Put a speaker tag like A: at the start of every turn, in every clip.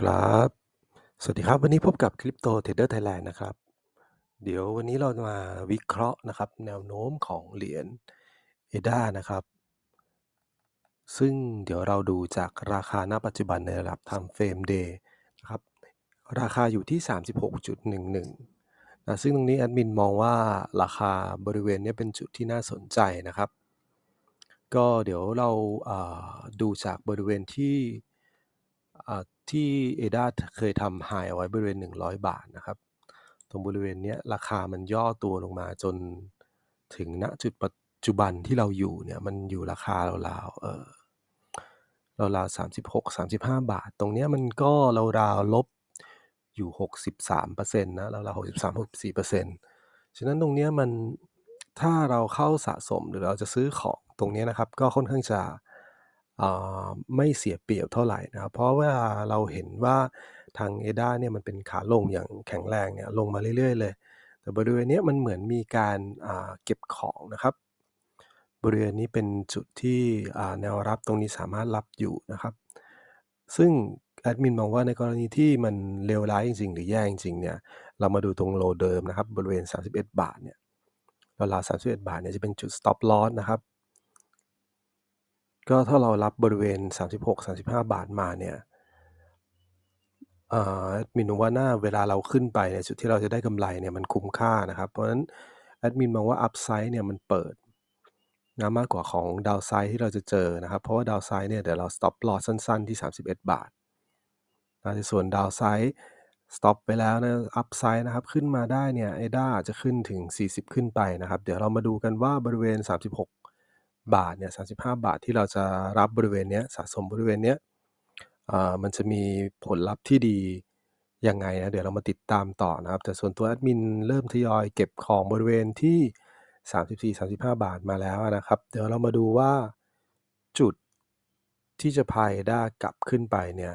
A: ครับ สวัสดีครับ วันนี้พบกับ Crypto Trader Thailand นด์นะครับ เดี๋ยววันนี้เรามาวิเคราะห์นะครับ แนวโน้มของเหรียญ ADA นะครับ ซึ่งเดี๋ยวเราดูจากราคาณปัจจุบันในระดับ Time Frame Day นะครับ ราคาอยู่ที่ 36.11นะซึ่งตรงนี้แอดมินมองว่าราคาบริเวณนี้เป็นจุดที่น่าสนใจนะครับ ก็เดี๋ยวเราาดูจากบริเวณที่ ที่ ADA ทเคยทำ High เอาไว้บริเวณ 100 บาทนะครับ ตรงบริเวณเนี้ยราคามันย่อตัวลงมาจนถึงณจุดปัจจุบันที่เราอยู่เนี่ยมันอยู่ราคาราวๆเออราวๆ36-35บาท ตรงเนี้ยมันก็ราวๆลบอยู่63%นะราวๆ63-64%ฉะนั้นตรงเนี้ยมันถ้าเราเข้าสะสมหรือเราจะซื้อของตรงนี้นะครับ ก็ค่อนข้างจะ อ่า ไม่เสียเปรียบเท่าไรนะครับ เพราะเวลาเราเห็นว่า ทาง ADA เนี่ยมันเป็นขาลงอย่างแข็งแรงเนี่ย ลงมาเรื่อย ๆ เลย แต่บริเวณเนี้ยมันเหมือนมีการ อ่า เก็บของนะครับ บริเวณนี้เป็นจุดที่ อ่า แนวรับตรงนี้สามารถรับอยู่นะครับ ซึ่งแอดมินมองว่า ในกรณีที่มันเลวร้ายจริง ๆ หรือแย่จริง ๆ เนี่ย เรามาดูตรง Low เดิมนะครับ บริเวณ 31 บาทเนี่ย ราว ๆ 31 บาทเนี่ย จะเป็นจุด Stop Loss นะครับ ก็ถ้าเรารับบริเวณ 36-35 บาทมาเนี่ย อ่า แอดมินมองว่าหน่าเวลาเราขึ้นไปในจุดที่เราจะได้กำไรเนี่ยมันคุ้มค่านะครับ เพราะฉะนั้นแอดมินมองว่า Upside เนี่ยมันเปิดนะมากกว่าของ Downside ที่เราจะเจอนะครับ เพราะว่า Downside เนี่ยเดี๋ยวเรา Stop Loss สั้น ๆ ที่ 31 บาทนะในส่วน Downside สต็อปไปแล้วนะ Upside นะครับ ขึ้นมาได้เนี่ย ADA อาจจะขึ้นถึง 40 ขึ้นไปนะครับ เดี๋ยวเรามาดูกันว่าบริเวณ 36 บาทเนี่ย35 บาทที่เราจะรับบริเวณเนี้ยสะสมบริเวณเนี้ยอ่ามันจะมีผลลัพธ์ที่ดียังไงนะเดี๋ยวเรามาติดตามต่อนะครับ แต่ส่วนตัวแอดมินเริ่มทยอยเก็บของบริเวณที่ 34-35 บาทมาแล้วนะครับ เดี๋ยวเรามาดูว่าจุดที่จะพา ADA กลับขึ้นไปเนี่ย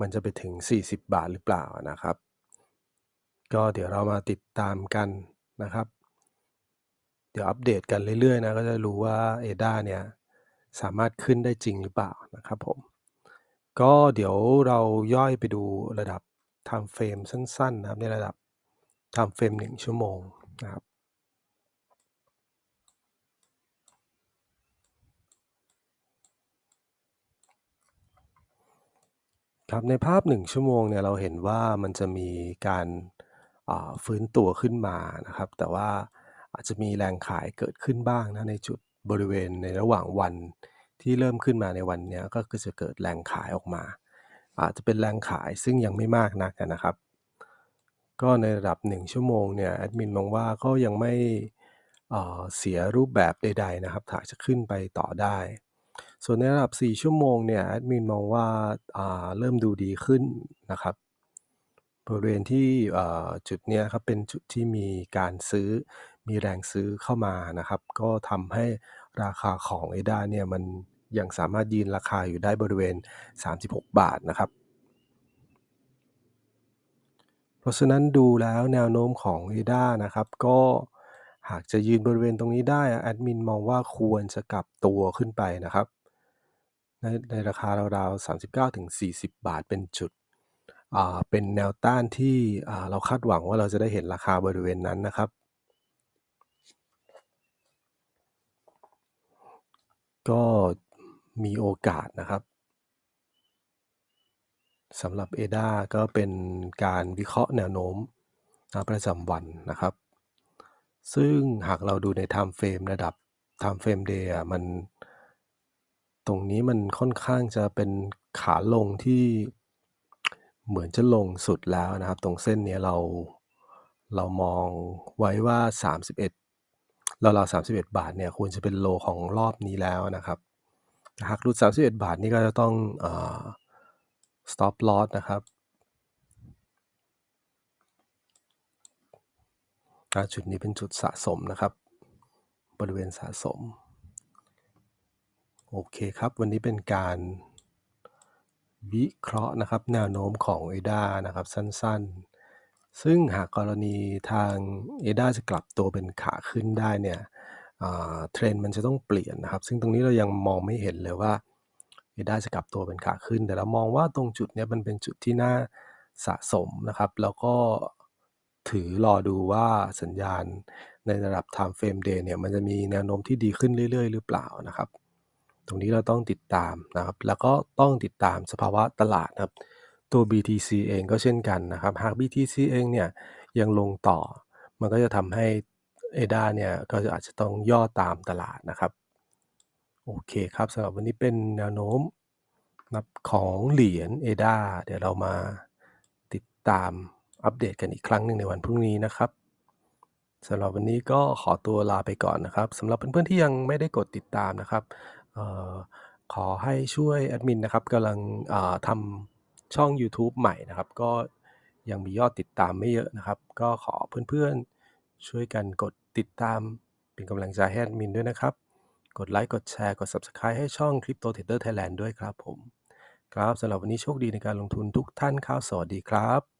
A: มันจะไปถึง 40 บาทหรือเปล่านะครับ ก็เดี๋ยวเรามาติดตามกันนะครับ เดี๋ยวอัปเดตกันเรื่อย ๆ นะ ก็จะรู้ว่า ADA เนี่ยสามารถขึ้นได้จริงหรือเปล่านะครับผม ก็เดี๋ยวเราย่อยไปดูระดับ Time Frame สั้น ๆ นะครับ ในระดับ Time Frame 1 ชั่วโมงนะครับครับในภาพ 1 ชั่วโมงเนี่ยเราเห็นว่ามันจะมีการาฟื้นตัวขึ้นมานะครับ แต่ว่า อาจจะมีแรงขายเกิดขึ้นบ้างนะ ในจุดบริเวณในระหว่างวันที่เริ่มขึ้นมาในวันเนี้ย ก็คือจะเกิดแรงขายออกมา อาจจะเป็นแรงขายซึ่งยังไม่มากนักอะนะครับ ก็ในระดับ 1 ชั่วโมงเนี่ยแอดมินมองว่าก็ยังไม่ เอ่อ เสียรูปแบบใด ๆ นะครับ ถ้าจะขึ้นไปต่อได้ ส่วนในระดับ 4 ชั่วโมงเนี่ยแอดมินมองว่า อ่า เริ่มดูดีขึ้นนะครับ บริเวณที่ เอ่อ จุดเนี้ยครับ เป็นจุดที่มีการซื้อมีแรงซื้อเข้ามานะครับ ก็ทำให้ราคาของ ADA เนี่ยมันยังสามารถยืนราคาอยู่ได้บริเวณ 36 บาทนะครับ เพราะฉะนั้นดูแล้วแนวโน้มของ ADA นะครับ ก็หากจะยืนบริเวณตรงนี้ได้แอดมินมองว่าควรจะกลับตัวขึ้นไปนะครับ ในในราคาราวๆ 39-40 บาทเป็นจุดเป็นแนวต้านที่เราคาดหวังว่าเราจะได้เห็นราคาบริเวณนั้นนะครับ ก็มีโอกาสนะครับ สำหรับ ADA ก็เป็นการวิเคราะห์แนวโน้มณประจำวันนะครับ ซึ่งหากเราดูใน Time Frame ระดับ Time Frame Day อะมัน ตรงนี้มันค่อนข้างจะเป็นขาลงที่ เหมือนจะลงสุดแล้วนะครับ ตรงเส้นเนี้ยเรา เรามองไว้ว่า 31 ราวๆ31บเอ็ดบาทเนี่ยควรจะเป็น Low ของรอบนี้แล้วนะครับหากหลุด31บเอ็ดบาทนี่ก็จะต้องอ่า Stop Loss นะครับจุดนี้เป็นจุดสะสมนะครับ บริเวณสะสม โอเคครับ วันนี้เป็นการวิเคราะห์นะครับ แนวโน้มของ ADA นะครับ สั้น ๆ ซึ่งหากกรณีทาง ADA จะกลับตัวเป็นขาขึ้นได้เนี่ย อ่า Trend มันจะต้องเปลี่ยนนะครับ ซึ่งตรงนี้เรายังมองไม่เห็นเลยว่า ADA จะกลับตัวเป็นขาขึ้น แต่เรามองว่าตรงจุดเนี้ยมันเป็นจุดที่น่าสะสมนะครับ แล้วก็ถือรอดูว่าสัญญาณในระดับ Time Frame Day เนี่ย มันจะมีแนวโน้มที่ดีขึ้นเรื่อย ๆ หรือเปล่านะครับ ตรงนี้เราต้องติดตามนะครับ แล้วก็ต้องติดตามสภาวะตลาดนะครับ ตัว BTC เองก็เช่นกันนะครับ หาก BTC เองเนี่ยยังลงต่อ มันก็จะทำให้ ADA เนี่ยก็อาจจะต้องย่อตามตลาดนะครับ โอเคครับสำหรับวันนี้เป็นแนวโน้มนับของเหรียญ ADA เดี๋ยวเรามาติดตามอัปเดตกันอีกครั้งหนึ่งในวันพรุ่งนี้นะครับสำหรับวันนี้ก็ขอตัวลาไปก่อนนะครับสำหรับเพื่อนๆที่ยังไม่ได้กดติดตามนะครับออขอให้ช่วยแอดมินนะครับกำลังทำ ช่องยูทูบใหม่นะครับ ก็ยังมียอดติดตามไม่เยอะนะครับ ก็ขอเพื่อนๆ ช่วยกันกดติดตามเป็นกำลังใจให้แอดมินด้วยนะครับ กดไลค์กดแชร์กด Subscribe ให้ช่อง Crypto Trader Thailand ด้วยครับผม ครับสำหรับวันนี้โชคดีในการลงทุนทุกท่านครับสวัสดีครับ